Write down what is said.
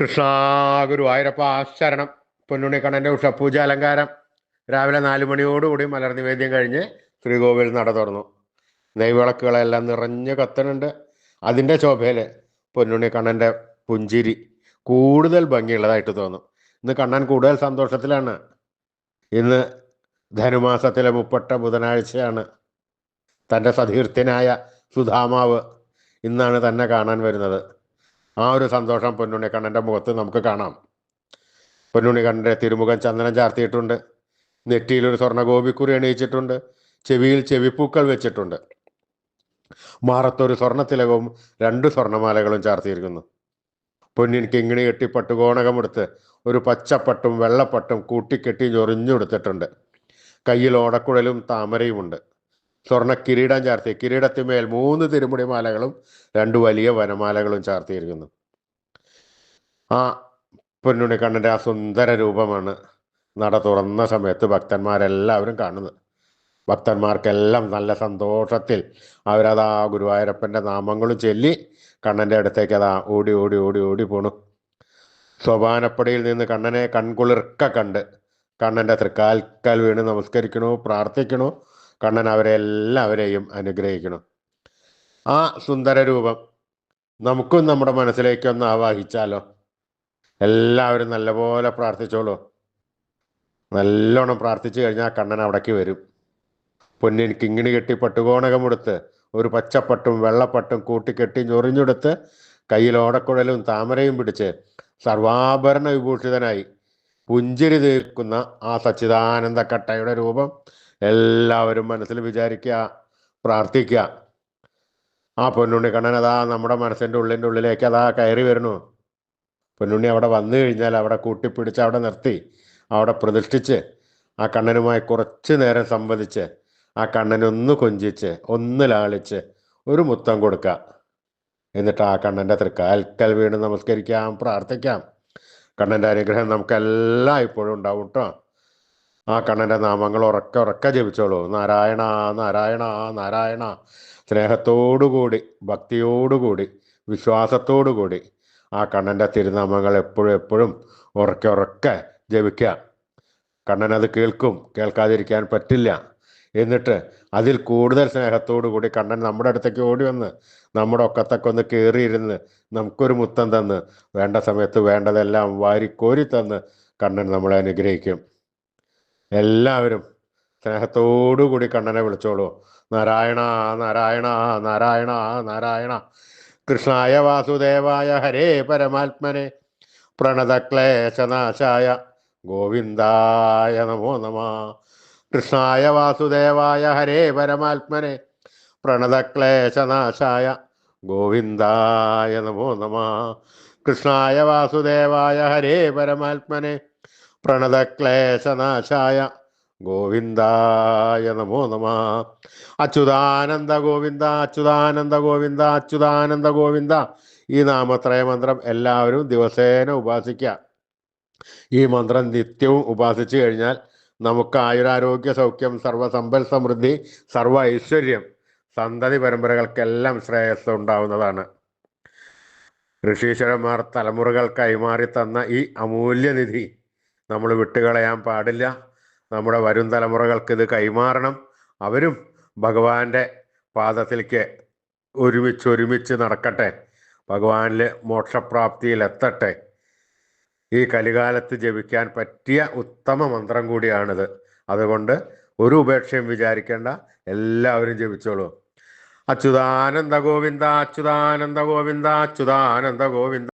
കൃഷ്ണ ഗുരുവായൂരപ്പ ആശ്ചരണം പൊന്നുണ്ണി കണ്ണന്റെ ഉഷപൂജ അലങ്കാരം. രാവിലെ നാല് മണിയോടുകൂടി മലർ നിവേദ്യം കഴിഞ്ഞ് ശ്രീകോവിൽ നട തുറന്നു. നെയ്വിളക്കുകളെല്ലാം നിറഞ്ഞു കത്തനുണ്ട്. അതിന്റെ ശോഭയിൽ പൊന്നുണ്ണി കണ്ണന്റെ പുഞ്ചിരി കൂടുതൽ ഭംഗിയുള്ളതായിട്ട് തോന്നും. ഇന്ന് കണ്ണൻ കൂടുതൽ സന്തോഷത്തിലാണ്. ഇന്ന് ധനുമാസത്തിലെ മുപ്പട്ട ബുധനാഴ്ചയാണ് തന്റെ സതീർത്ഥ്യനായ സുധാമാവ് ഇന്നാണ് തന്നെ കാണാൻ വരുന്നത്. ആ ഒരു സന്തോഷം പൊന്നുണ്ണി കണ്ണന്റെ മുഖത്ത് നമുക്ക് കാണാം. പൊന്നുണ്ണി കണ്ണന്റെ തിരുമുഖം ചന്ദനം ചാർത്തിയിട്ടുണ്ട്. നെറ്റിയിൽ ഒരു സ്വർണ ഗോപിക്കുറി എണീച്ചിട്ടുണ്ട് ചെവിയിൽ ചെവിപ്പൂക്കൾ വെച്ചിട്ടുണ്ട്. മാറത്തൊരു സ്വർണത്തിലകവും രണ്ട് സ്വർണമാലകളും ചാർത്തിയിരിക്കുന്നു. പൊന്നിൻ കിങ്ങിണി കെട്ടി പട്ടുകോണകമെടുത്ത് ഒരു പച്ചപ്പട്ടും വെള്ളപ്പട്ടും കൂട്ടിക്കെട്ടി ഞൊറിഞ്ഞെടുത്തിട്ടുണ്ട് കയ്യിൽ ഓടക്കുഴലും താമരയുമുണ്ട്. സ്വർണ കിരീടം ചാർത്തി കിരീടത്തിന്മേൽ മൂന്ന് തിരുമുടി മാലകളും രണ്ട് വലിയ വനമാലകളും ചാർത്തിയിരിക്കുന്നു. ആ പൊന്നുണിക്കണ്ണന്റെ ആ സുന്ദര രൂപമാണ് നട തുറന്ന സമയത്ത് ഭക്തന്മാരെല്ലാവരും കാണുന്നത്. ഭക്തന്മാർക്കെല്ലാം നല്ല സന്തോഷത്തിൽ അവരതാ ഗുരുവായൂരപ്പന്റെ നാമങ്ങളും ചൊല്ലി കണ്ണന്റെ അടുത്തേക്ക് അതാ ഓടി ഓടി ഓടി ഓടി പോണു. സോപാനപ്പടിയിൽ നിന്ന് കണ്ണനെ കൺകുളിർക്ക കണ്ട് കണ്ണന്റെ തൃക്കാൽക്കാൽ വീണ് നമസ്കരിക്കണോ പ്രാർത്ഥിക്കണു. കണ്ണൻ അവരെ എല്ലാവരെയും അനുഗ്രഹിക്കണം. ആ സുന്ദര രൂപം നമുക്കും നമ്മുടെ മനസ്സിലേക്കൊന്ന് ആവാഹിച്ചാലോ? എല്ലാവരും നല്ലപോലെ പ്രാർത്ഥിച്ചോളൂ. നല്ലോണം പ്രാർത്ഥിച്ചു കഴിഞ്ഞാൽ കണ്ണൻ അവിടേക്ക് വരും. പൊന്നിൻ കിങ്ങിണി കെട്ടി പട്ടുകോണകമെടുത്ത് ഒരു പച്ചപ്പട്ടും വെള്ളപ്പട്ടും കൂട്ടിക്കെട്ടി ഞൊറിഞ്ഞെടുത്ത് കയ്യിൽ ഓടക്കുഴലും താമരയും പിടിച്ച് സർവാഭരണ വിഭൂഷിതനായി പുഞ്ചിരി തീർക്കുന്ന ആ സച്ചിദാനന്ദ കട്ടയുടെ രൂപം എല്ലാവരും മനസ്സിൽ വിചാരിക്കുക പ്രാർത്ഥിക്കുക. ആ പൊന്നുണ്ണി കണ്ണൻ അതാ നമ്മുടെ മനസ്സിന്റെ ഉള്ളിന്റെ ഉള്ളിലേക്ക് അതാ കയറി വരുന്നു. പൊന്നുണ്ണി അവിടെ വന്നു കഴിഞ്ഞാൽ അവിടെ കൂട്ടിപ്പിടിച്ച് അവിടെ നിർത്തി അവിടെ പ്രതിഷ്ഠിച്ച് ആ കണ്ണനുമായി കുറച്ച് നേരം സംവദിച്ച് ആ കണ്ണനൊന്ന് കൊഞ്ചിച്ച് ഒന്ന് ലാളിച്ച് ഒരു മുത്തം കൊടുക്കുക. എന്നിട്ട് ആ കണ്ണന്റെ തൃക്കാൽക്കൽ വീണ് നമസ്കരിക്കാം പ്രാർത്ഥിക്കാം. കണ്ണന്റെ അനുഗ്രഹം നമുക്കെല്ലാം ഇപ്പോഴും ഉണ്ടാവും കേട്ടോ ആ കണ്ണന്റെ നാമങ്ങൾ ഉറക്കെ ഉറക്കെ ജപിച്ചോളൂ. നാരായണ നാരായണ നാരായണ. സ്നേഹത്തോടുകൂടി ഭക്തിയോടുകൂടി വിശ്വാസത്തോടുകൂടി ആ കണ്ണന്റെ തിരുനാമങ്ങൾ എപ്പോഴും എപ്പോഴും ഉറക്കെ ഉറക്കെ ജപിക്കുക കണ്ണൻ അത് കേൾക്കും കേൾക്കാതിരിക്കാൻ പറ്റില്ല. എന്നിട്ട് അതിൽ കൂടുതൽ സ്നേഹത്തോടു കൂടി കണ്ണൻ നമ്മുടെ അടുത്തേക്ക് ഓടി വന്ന് നമ്മുടെ ഒക്കത്തൊക്കെ ഒന്ന് കയറിയിരുന്ന് നമുക്കൊരു മുത്തം തന്ന് വേണ്ട സമയത്ത് വേണ്ടതെല്ലാം വാരിക്കോരി തന്ന് കണ്ണൻ നമ്മളെ അനുഗ്രഹിക്കും. എല്ലാവരും സ്നേഹത്തോടു കൂടി കണ്ണനെ വിളിച്ചോളൂ. നാരായണ നാരായണ നാരായണ നാരായണ. കൃഷ്ണായ വാസുദേവായ ഹരേ പരമാത്മനെ. പ്രണതക്ലേശനാശായ ഗോവിന്ദായ നമോ നമ. കൃഷ്ണായ വാസുദേവായ ഹരേ പരമാത്മനെ. പ്രണതക്ലേശനാശായ ഗോവിന്ദായ നമോ നമ. കൃഷ്ണായ വാസുദേവായ ഹരേ പരമാത്മനെ. പ്രണതക്ലേശനാശായ ഗോവിന്ദായ നമോ നമ. അച്യുതാനന്ദ ഗോവിന്ദ അച്യുതാനന്ദ ഗോവിന്ദ അച്യുതാനന്ദ ഗോവിന്ദ. ഈ നാമത്രയ മന്ത്രം എല്ലാവരും ദിവസേന ഉപാസിക്കുക ഈ മന്ത്രം നിത്യവും ഉപാസിച്ചു കഴിഞ്ഞാൽ നമുക്ക് ആയുരാരോഗ്യ സൗഖ്യം സർവസമ്പൽ സമൃദ്ധി സർവ ഐശ്വര്യം സന്തതി പരമ്പരകൾക്കെല്ലാം ശ്രേയസ് ഉണ്ടാവുന്നതാണ്. ഋഷീശ്വരന്മാർ തലമുറകൾ കൈമാറി തന്ന ഈ അമൂല്യനിധി നമ്മൾ വിട്ടുകളയാൻ പാടില്ല. നമ്മുടെ വരും തലമുറകൾക്ക് ഇത് കൈമാറണം. അവരും ഭഗവാന്റെ പാദത്തിലേക്ക് ഒരുമിച്ച് ഒരുമിച്ച് നടക്കട്ടെ. ഭഗവാനിൽ മോക്ഷപ്രാപ്തിയിൽ എത്തട്ടെ ഈ കലികാലത്ത് ജപിക്കാൻ പറ്റിയ ഉത്തമ മന്ത്രം കൂടിയാണിത്. അതുകൊണ്ട് ഒരു ഉപേക്ഷയും വിചാരിക്കേണ്ട. എല്ലാവരും ജപിച്ചോളൂ. അച്യുതാനന്ദ ഗോവിന്ദ അച്യുതാനന്ദ ഗോവിന്ദ അച്യുതാനന്ദ ഗോവിന്ദ.